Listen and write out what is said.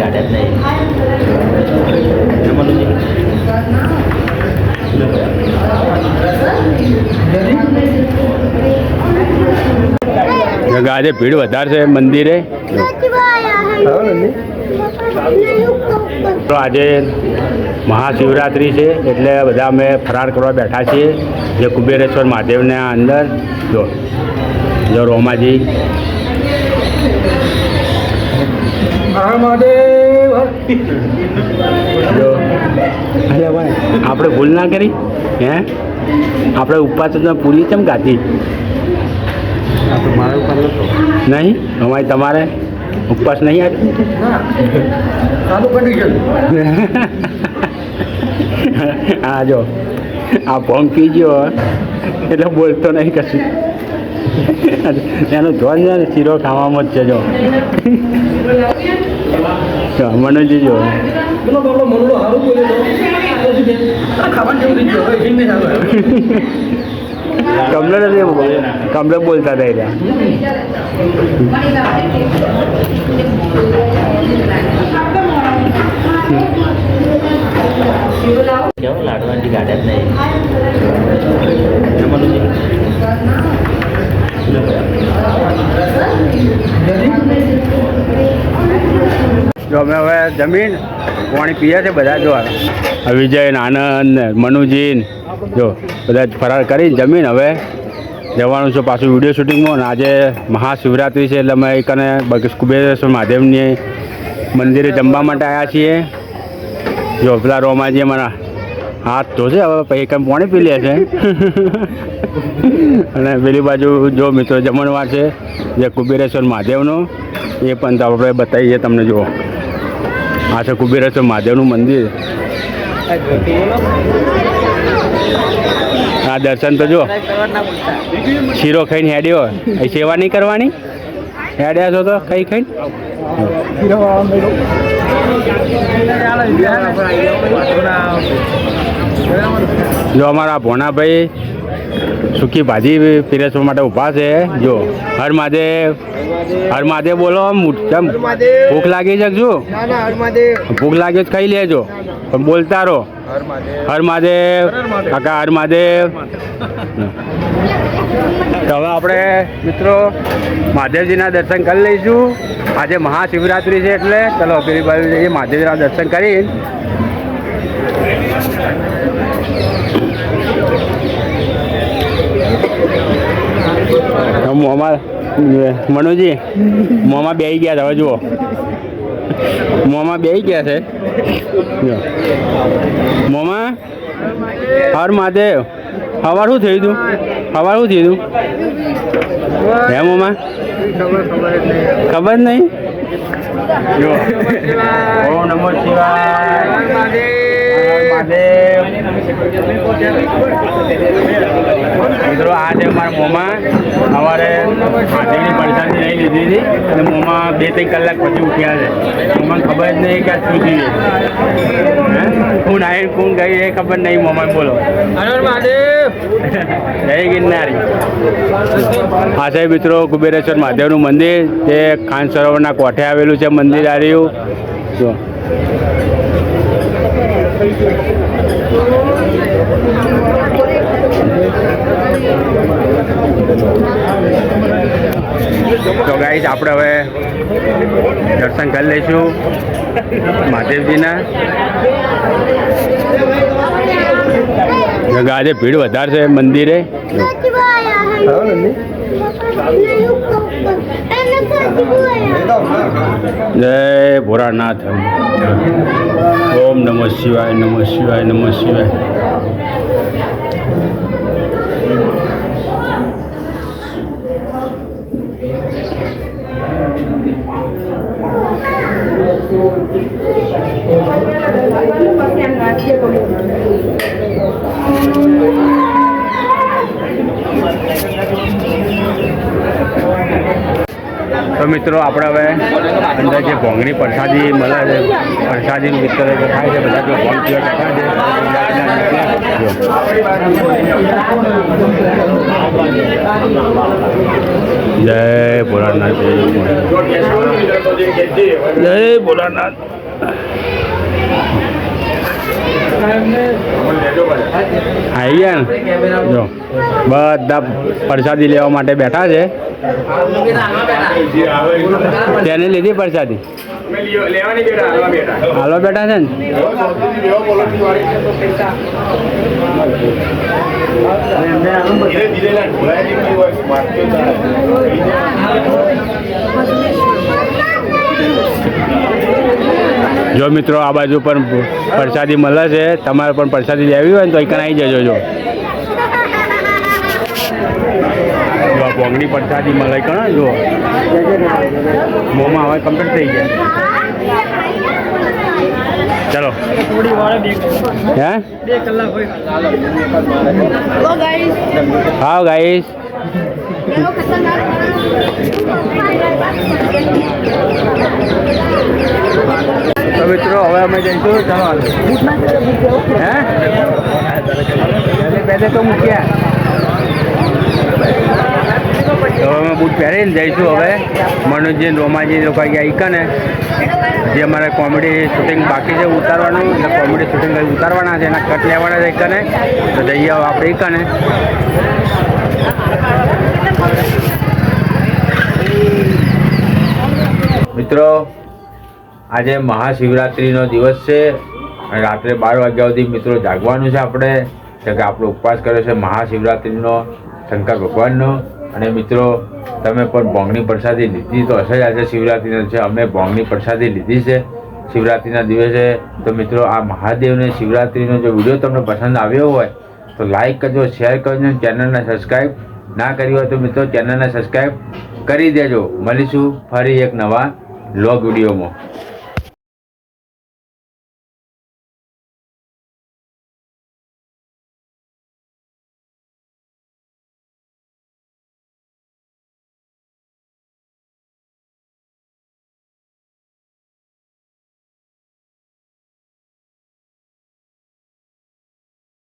ગાડે જ નહીં. એમાં આજે ભીડ વધારે છે મંદિરે. તો આજે મહાશિવરાત્રિ છે એટલે બધા અમે ફરાર કરવા બેઠા છીએ જે કુબેરેશ્વર મહાદેવના અંદર. જો જો રોમાજી જો આપણે ભૂલ ના કરી, હે? આપણે ઉપવાસ તો પૂરી કેમ ગાતી નહીં? અમારે તમારે ઉપવાસ નહીં આજે હા, જો. આ ફોન પી ગયો એટલે બોલતો નહીં કશું. એનું ને, શીરો ખાવામાં જ છે, જો. જો, મનોજી જો કમલે નથી કમલે બોલતા હતા રહ્યા. કેવું લાડવાની ગાડે જ નહીં. જો અમે હવે જમીન પાણી પીએ છે બધા જો આ. વિજય આનંદ ને મનુજી જો બધા ફરાર કરી જમીન હવે જવાનું છે પાછું વીડિયો શૂટિંગમાં આજે મહાશિવરાત્રિ છે એટલે અમે કને કુબેરેશ્વર મહાદેવની મંદિરે જમવા માટે આવ્યા છીએ. જો પેલા રોમાજી અમારા હાથ ધોશે, હવે પછી કંઈ પાણી પી લે છે. અને પેલી બાજુ જો મિત્રો જમણવાર છે, જે કુબેરેશ્વર મહાદેવનો, એ પણ તો આપણે બતાવીએ તમને જુઓ. આ છે કુબેરેશ્વર મહાદેવનું મંદિર. આ દર્શન તો જો શીરો ખાઈને હેડ્યો એ સેવા નહીં કરવાની? હેડ્યા છો તો કઈ ખાઈને? જો અમારા ભોણાભાઈ સુકી ભાજી પીરસવા માટે ઊભા છે. જો હર મહાદેવ હર મહાદેવ બોલો કેમ ભૂખ લાગી છે શું? ભૂખ લાગે ખાઈ લેજો. પણ બોલતા રહો. હર મહાદેવ. કાકા હર મહાદેવ. તો હવે આપણે મિત્રો મહાદેવજીના દર્શન કરી લઈશું. આજે મહાશિવરાત્રિ છે એટલે. ચલો પેલી બાજુ જઈએ મહાદેવજીના દર્શન કરી મોમાં મનુજી મોમાં બેસી ગયા હવે જુઓ. મોમાં બેસી ગયા છે. મોમાં હર મહાદેવ. હવાર શું થયું તું? હવાર શું થયું તું? હે મોમાં ખબર નહીં? જો. ઓમ નમો શિવાય. મિત્રો આ છે મારા મોમાં. સવારે હાથીની પરેશાની લઈ લીધી હતી અને મોમાં બે ત્રણ કલાક પછી ઉઠ્યા છે. મોમાં ખબર જ નહીં કે શું થયું કોણ આવી કોણ ગઈ એ ખબર નહીં મોમાં બોલો. જય ગિરનારી. હા સાહેબ મિત્રો કુબેરેશ્વર મહાદેવનું મંદિર તે ખાન સરોવરના કોઠે આવેલું છે મંદિર આ રહ્યું. જો. Thank you. તો ગાઈસ આપણે હવે દર્શન કરી લઈશું મહાદેવજીના. આજે ભીડ વધારે છે મંદિરે. જય ભોળાનાથ. ઓમ નમઃ શિવાય નમઃ શિવાય નમઃ શિવાય. મિત્રો, આપણે હવે અંદર જે ભોંગની પ્રસાદી મળે છે, પ્રસાદીનું વિતરણ થાય છે, બધા જો ભોળાનાથ, જય ભોળાનાથ. જય ભોળાનાથ. આવી ગયા ને? જો, બધા પ્રસાદી લેવા માટે બેઠા છે. તેને લીધી પ્રસાદી. હાલો બેટા છે ને. જો મિત્રો, આ બાજુ પણ પ્રસાદી મળે છે. તમારે પણ પ્રસાદી લેવી હોય ને તો અહીં આવી જજો જો જો આ ભોંગની પ્રસાદી મલાઈ કણા જો મોંમાં હવે કમ્પ્લીટ થઈ ગયા. ચલો. હે. હા ગાઈસ. તો મિત્રો, હવે અમે જઈશું ચાલો હે? પહેલે તો મૂક્યા. તો અમે બૂટ પહેરીને જઈશું હવે. મનોજજી રોમાજી લોકો ગયા ઈકને જે અમારે કોમેડી શૂટિંગ બાકી છે ઉતારવાનું, એટલે કોમેડી શૂટિંગ ઉતારવાના છે. એના કટ લેવાના છે ઈકને તો જઈએ આપણે ઈકને મિત્રો, આજે મહાશિવરાત્રિનો દિવસ છે. અને રાત્રે બાર વાગ્યા સુધી મિત્રો જાગવાનું છે આપણે. કે આપણો ઉપવાસ કર્યો છે મહાશિવરાત્રિનો, શંકર ભગવાનનો. અને મિત્રો, તમે પણ ભોંગની પ્રસાદી લીધી તો હશે જ આજે શિવરાત્રિનો છે અમે ભોંગની પ્રસાદી લીધી છે શિવરાત્રિના દિવસે. તો મિત્રો, આ મહાદેવને શિવરાત્રિનો જો વીડિયો તમને પસંદ આવ્યો હોય, તો લાઈક કરજો શેર કરજો ચેનલને સબસ્ક્રાઈબ ના કરી હોય તો મિત્રો, ચેનલને સબસ્ક્રાઈબ કરી દેજો. મળીશું ફરી એક નવા લોગ વિડીયોમાં.